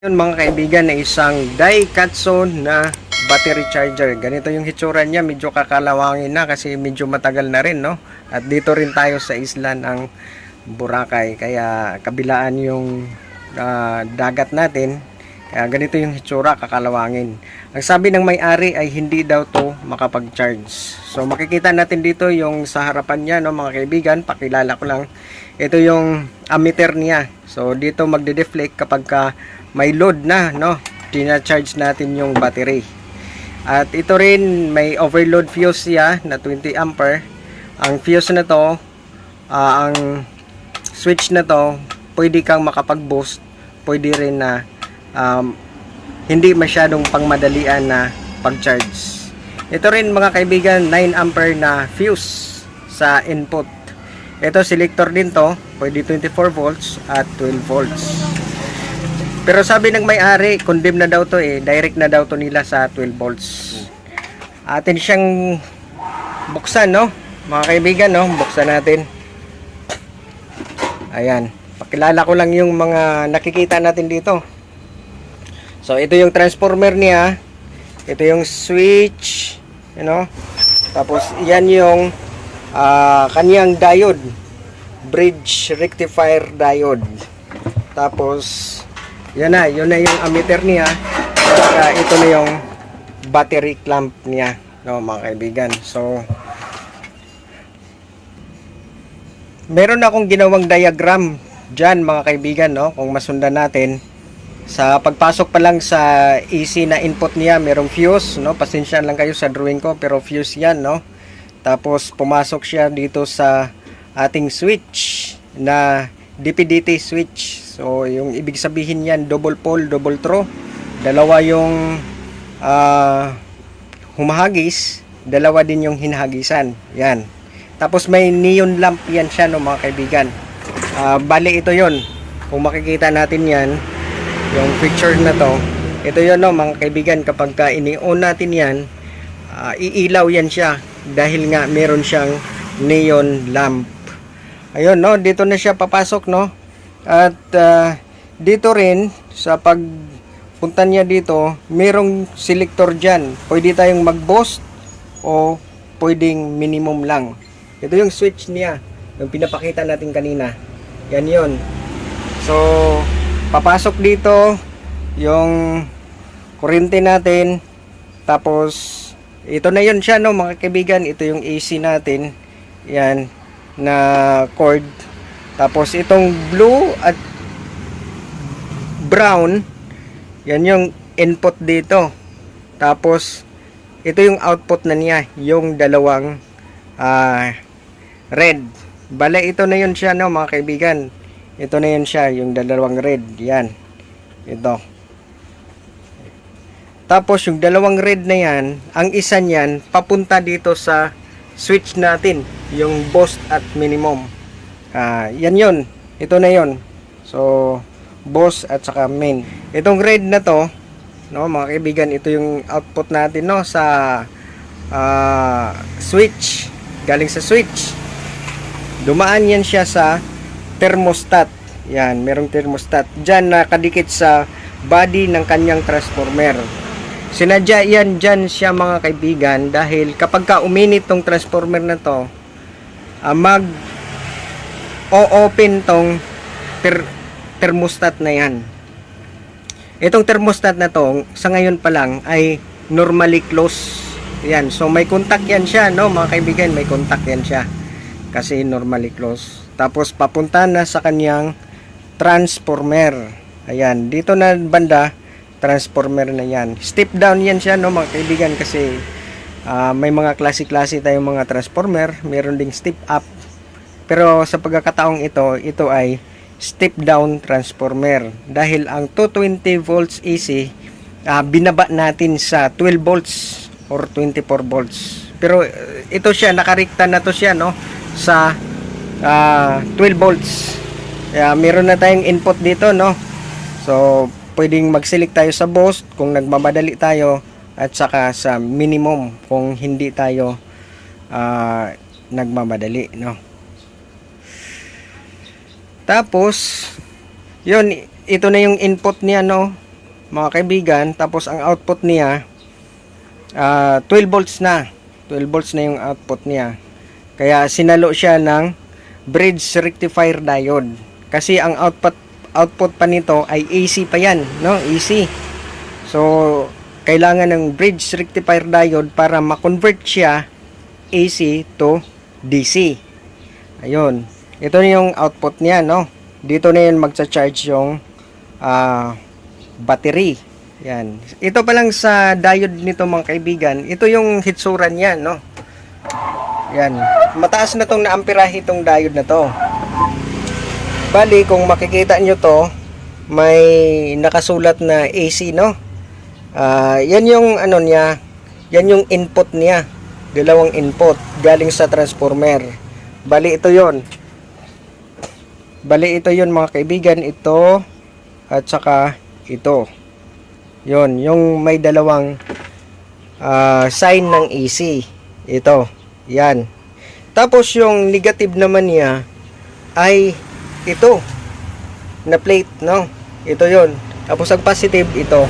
Yun mga kaibigan na isang Daikatsu na battery charger. Ganito yung hitsura niya, medyo kakalawangin na kasi medyo matagal na rin, no? At dito rin tayo sa isla ng Boracay, kaya kabilaan yung ah, dagat natin. Kaya ganito yung hitsura, kakalawangin. Ang sabi ng may-ari ay hindi daw to makapag-charge. So makikita natin dito yung sa harapan niya, no mga kaibigan, pakilala ko lang. Ito yung ammeter niya. So dito magde-deflect kapag ka may load na, no? Tina-charge natin yung battery. At ito rin may overload fuse siya na 20 ampere. Ang fuse na to, ah, ang switch na to, pwede kang makapag-boost, pwede rin na um, hindi masyadong pangmadalian na pag-charge. Ito rin mga kaibigan, 9 ampere na fuse sa input. Ito selector din to, pwede 24 volts at 12 volts. Pero sabi ng may-ari, condemn na daw to eh, direct na daw to nila sa 12 volts. Atin siyang buksan, no? Mga kaibigan, no? Buksan natin. Ayan. Pakilala ko lang yung mga nakikita natin dito. So, ito yung transformer niya. Ito yung switch. You know? Tapos, yan yung ah, kanyang diode. Bridge rectifier diode. Tapos, yan na. Yun na yung ammeter niya. Saka ito na yung battery clamp niya. No, mga kaibigan. So, meron akong ginawang diagram dyan mga kaibigan no kung masundan natin sa pagpasok pa lang sa AC na input niya merong fuse no pasensya lang kayo sa drawing ko pero fuse yan no tapos pumasok siya dito sa ating switch na DPDT switch. So yung ibig sabihin yan double pole double throw. Dalawa yung ah, humahagis. Dalawa din yung hinahagisan. Yan. Tapos may neon lamp yan siya no mga kaibigan. Ah, bali ito yon. Kung makikita natin yan, yung picture na to, ito yon no mga kaibigan. Kapag ka ini-on natin yan, ah, iilaw yan siya dahil nga meron siyang neon lamp. Ayun no, dito na siya papasok no. At ah, dito rin sa pag punta niya dito, merong selector dyan. Pwede tayong mag-boost o pwedeng minimum lang. Ito yung switch niya. Yung pinapakita natin kanina. Yan yun. So, papasok dito yung kuryente natin. Tapos, ito na yun siya no mga kaibigan. Ito yung AC natin. Yan. Na cord. Tapos, itong blue at brown. Yan yung input dito. Tapos, ito yung output na niya. Yung dalawang ah red. Bale, ito na yun siya, no, mga kaibigan. Ito na yun siya, yung dalawang red. Yan. Ito. Tapos, yung dalawang red na yan, ang isa niyan, papunta dito sa switch natin. Yung boost at minimum. Ah, yan yun. Ito na yun. So, boss at saka main. Itong red na to, no, mga kaibigan, ito yung output natin, no, sa ah, switch. Galing sa switch dumaan yan siya sa thermostat. Yan, merong thermostat. Diyan nakadikit sa body ng kanyang transformer. Sinadya yan dyan siya mga kaibigan dahil kapag ka uminit tong transformer na to, ah, mag o-open tong ter- thermostat na yan. Itong thermostat na to, sa ngayon pa lang ay normally close. Yan, so may contact yan siya, no mga kaibigan, may contact yan siya kasi normally close. Tapos papunta na sa kanyang transformer. Ayan, dito na banda transformer na yan. Step down yan siya no mga kaibigan kasi ah, may mga klase-klase tayong mga transformer, meron ding step up. Pero sa pagkakataong ito, ito ay step down transformer dahil ang 220 volts AC ah, binaba natin sa 12 volts or 24 volts. Pero eh, ito siya nakarikta na to siya no sa ah, 12 volts. Kaya meron na tayong input dito, no? So, pwedeng mag-select tayo sa boost kung nagmamadali tayo at saka sa minimum kung hindi tayo ah, nagmamadali, no? Tapos, yun, ito na yung input niya, no? mga kaibigan. Tapos ang output niya, ah, 12 volts na. 12 volts na yung output niya. Kaya sinalo siya ng bridge rectifier diode. Kasi ang output output pa nito ay AC pa yan, no? AC. So, kailangan ng bridge rectifier diode para ma-convert siya AC to DC. Ayun. Ito na yung output niya, no? Dito na yan magcha-charge yung ah, battery. Yan. Ito pa lang sa diode nito mga kaibigan. Ito yung hitsuran niya, no? Yan. Mataas na tong naamperahe itong diode na to. Bali, kung makikita nyo to, may nakasulat na AC, no? Ah, yan yung ano niya, yan yung input niya. Dalawang input galing sa transformer. Bali ito 'yon. Bali ito 'yon mga kaibigan, ito at saka ito. 'Yon, yung may dalawang ah, sign ng AC. Ito. Yan. Tapos yung negative naman niya ay ito na plate, no? Ito 'yon. Tapos ang positive ito.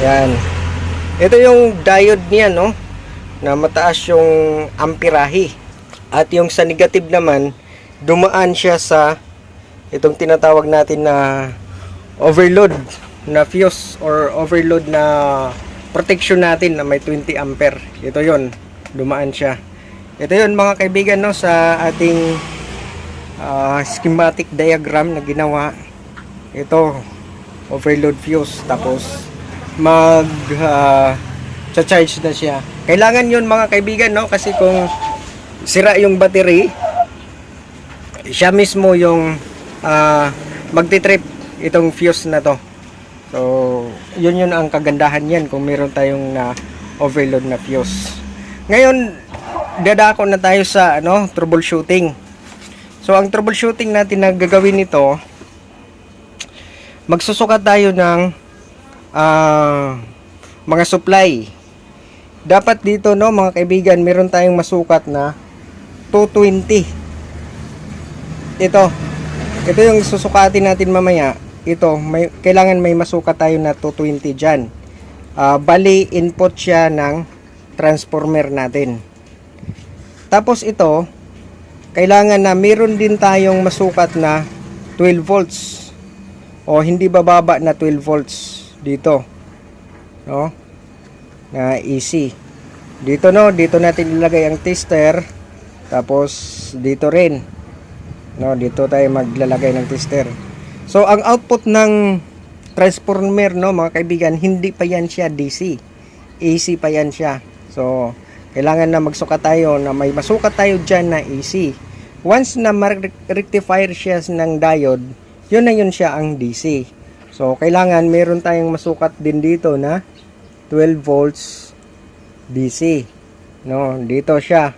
Yan. Ito yung diode niya, no? Na mataas yung amperahe. At yung sa negative naman, dumaan siya sa itong tinatawag natin na overload na fuse or overload na protection natin na may 20 ampere. Ito yon dumaan siya. Ito yon mga kaibigan no sa ating ah, schematic diagram na ginawa. Ito overload fuse tapos mag ah, cha-charge na siya. Kailangan yun mga kaibigan no kasi kung sira yung battery siya mismo yung ah, magti-trip itong fuse na to. So, yun yun ang kagandahan yan kung meron tayong na overload na fuse. Ngayon, dadako na tayo sa ano, troubleshooting. So, ang troubleshooting natin na gagawin nito, magsusukat tayo ng ah, mga supply. Dapat dito no mga kaibigan, meron tayong masukat na 220. Ito. Ito yung susukatin natin mamaya. Ito, may kailangan may masukat tayo na 220 diyan. Ah, bali input siya ng transformer natin. Tapos ito, kailangan na meron din tayong masukat na 12 volts. O hindi bababa na 12 volts dito. No? Na AC dito no? Dito natin ilagay ang tester. Tapos dito rin. No? Dito tayo maglalagay ng tester. So ang output ng transformer no mga kaibigan hindi pa yan siya DC AC pa yan siya. So kailangan na magsukat tayo na may masukat tayo dyan na AC once na ma-rectifier siya ng diode yun na yun siya ang DC so kailangan meron tayong masukat din dito na 12 volts DC no dito siya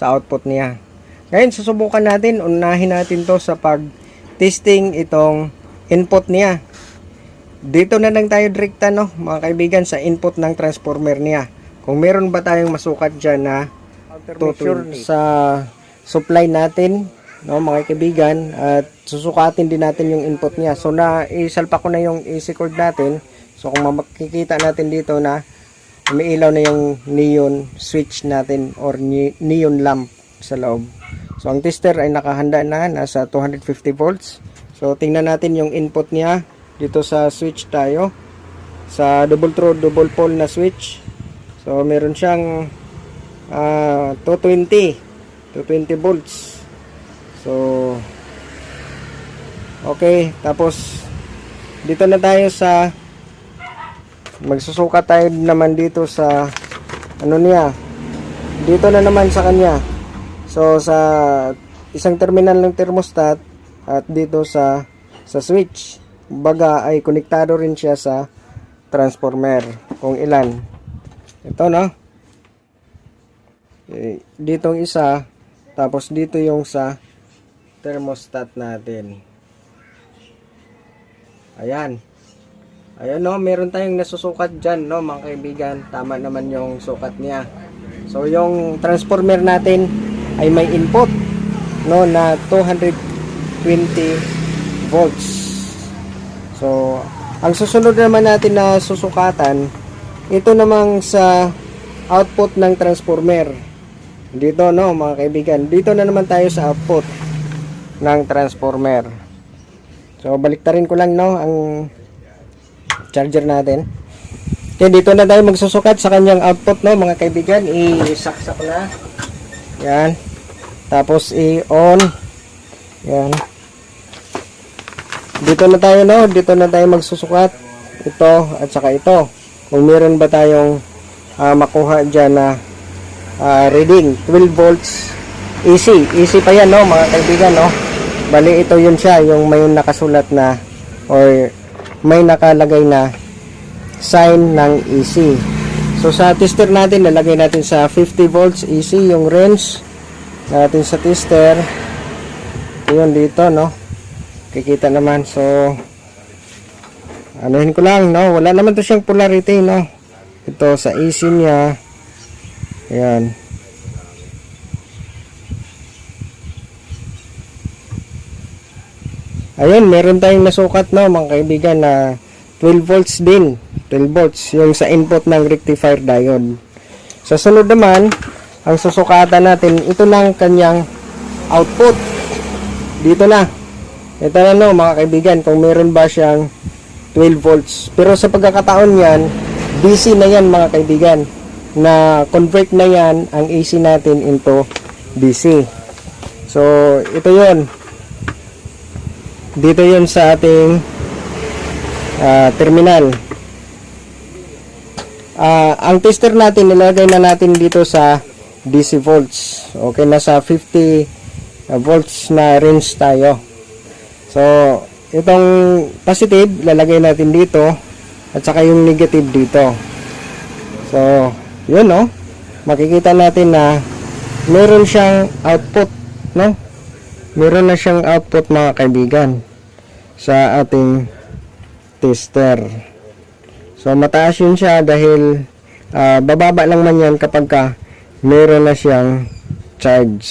sa output niya. Ngayon susubukan natin. Unahin natin to sa pag testing itong input niya. Dito na lang tayo direkta no mga kaibigan sa input ng transformer niya. Kung meron ba tayong masukat dyan na tutur sa supply natin no mga kaibigan at susukatin din natin yung input niya. So na isalpa ko na yung AC cord natin. So kung makikita natin dito na umiilaw na yung neon switch natin or ne- neon lamp sa loob. So ang tester ay nakahanda na nasa 250 volts. So tingnan natin yung input niya dito sa switch tayo. Sa double throw double pole na switch. So meron siyang ah, 220 220 volts So, okay. Tapos, dito na tayo sa, magsusukat tayo naman dito sa, ano niya, dito na naman sa kanya. So, sa isang terminal ng thermostat, at dito sa, sa switch, baga ay konektado rin siya sa transformer, kung ilan. Ito, no? Eh, ditong isa, tapos dito yung sa thermostat natin. Ayan. Ayan no, meron tayong nasusukat dyan no mga kaibigan. Tama naman yung sukat niya. So yung transformer natin ay may input no na 220 volts. So Ang susunod naman natin na susukatan, ito namang sa output ng transformer. Dito no mga kaibigan, dito na naman tayo sa output ng transformer. So baliktarin ko lang no ang charger natin. Okay, dito na tayo magsusukat sa kanyang output no mga kaibigan. I-saksak na. Yan. Tapos i-on. Yan. Dito na tayo no, dito na tayo magsusukat. Ito at saka ito. Kung meron ba tayong ah, makuha diyan na ah, reading 12 volts AC. AC pa yan no mga kaibigan no. Bali ito yun siya yung may nakasulat na or may nakalagay na sign ng AC. So sa tester natin, nalagay natin sa 50 volts AC yung range natin sa tester. Yun dito, no? Kikita naman. So, anuhin ko lang, no? Wala naman to siyang polarity, no? Ito sa AC niya. Ayan. Ayun, meron tayong nasukat no mga kaibigan na 12 volts din. 12 volts yung sa input ng rectifier diode. Sa sunod naman, ang susukatan natin, ito lang kanyang output. Dito na. Ito na no mga kaibigan kung meron ba siyang 12 volts. Pero sa pagkakataon yan, DC na yan mga kaibigan. Na convert na yan ang AC natin into DC. So, ito yon dito yon sa ating ah, terminal. Ah, ang tester natin nilagay na natin dito sa DC volts. Okay na sa 50 ah, volts na range tayo. So itong positive lalagay natin dito. At saka yung negative dito. So yun no makikita natin na meron siyang output no meron na siyang output mga kaibigan sa ating tester. So mataas yun siya dahil ah, bababa lang man yan kapag ka meron na siyang charge.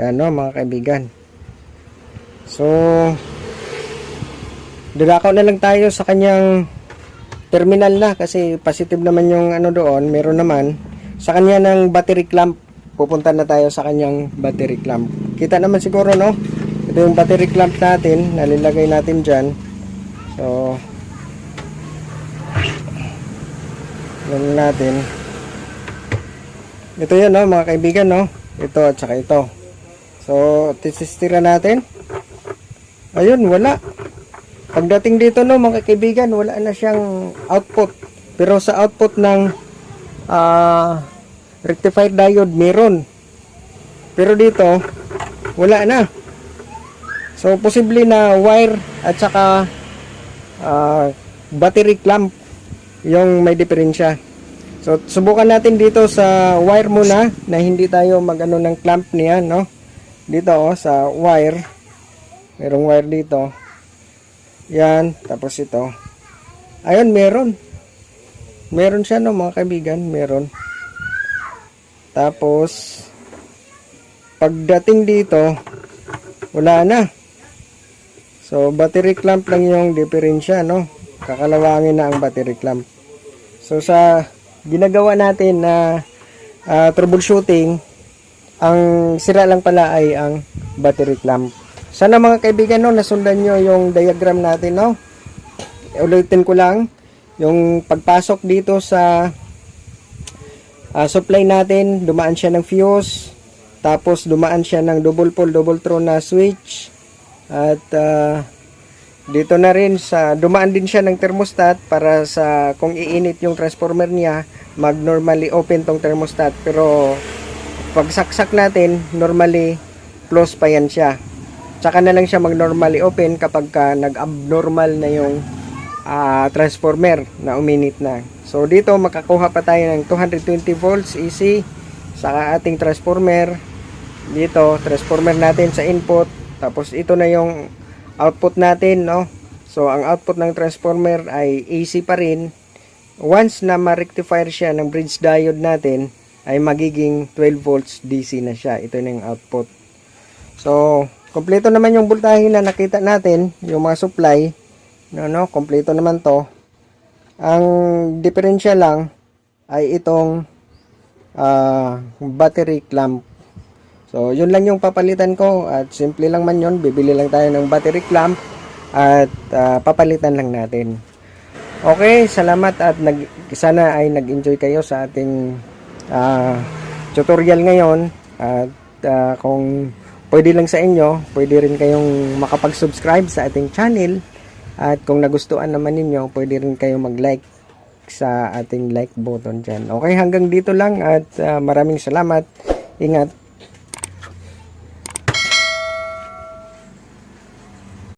Yan no mga kaibigan. So Dilakaw na lang tayo sa kanyang terminal na kasi positive naman yung ano doon, meron naman. Sa kanya ng battery clamp pupunta na tayo sa kanyang battery clamp. Kita naman siguro no? Ito yung battery clamp natin nalilagay natin dyan. So lang natin. Ito yun no? Mga kaibigan no? Ito at saka ito. So tisistira natin. Ayun wala pagdating dito no mga kaibigan wala na siyang output. Pero sa output ng ah rectified diode meron. Pero dito wala na. So posible na wire at saka ah, battery clamp yung may diferensya. So subukan natin dito sa wire muna na hindi tayo magano ng clamp niya no? Dito oh, sa wire. Merong wire dito yan tapos ito ayun meron meron siya no mga kaibigan meron tapos, pagdating dito, wala na. So, battery clamp lang yung diferensya, no? Kakalawangin na ang battery clamp. So, sa ginagawa natin na ah, troubleshooting, ang sira lang pala ay ang battery clamp. Sana mga kaibigan, no, nasundan nyo yung diagram natin, no? Ulitin ko lang, yung pagpasok dito sa Ah, supply natin, dumaan siya ng fuse, tapos dumaan siya ng double pole, double throw na switch, at ah, dito na rin sa, dumaan din siya ng thermostat para sa kung iinit yung transformer niya, mag normally open tong thermostat, pero pag saksak natin, normally close pa yan siya. Tsaka na lang siya mag normally open kapag ka nag-abnormal na yung ah, transformer na uminit na. So dito makakuha pa tayo ng 220 volts AC sa ating transformer. Dito transformer natin sa input tapos ito na yung output natin no. So ang output ng transformer ay AC pa rin. Once na ma-rectifier siya ng bridge diode natin ay magiging 12 volts DC na siya. Ito na yung output. So Kompleto naman yung voltahe na nakita natin, yung mga supply. No, no, kompleto naman to. Ang diferensya lang ay itong ah, battery clamp. So, yun lang yung papalitan ko at simple lang man yun. Bibili lang tayo ng battery clamp at ah, papalitan lang natin. Okay, salamat at nag, sana ay nag-enjoy kayo sa ating ah, tutorial ngayon at ah, kung pwede lang sa inyo, pwede rin kayong makapag-subscribe sa ating channel at kung nagustuhan naman ninyo, pwede rin kayong mag-like sa ating like button dyan. Okay, hanggang dito lang at ah, maraming salamat. Ingat.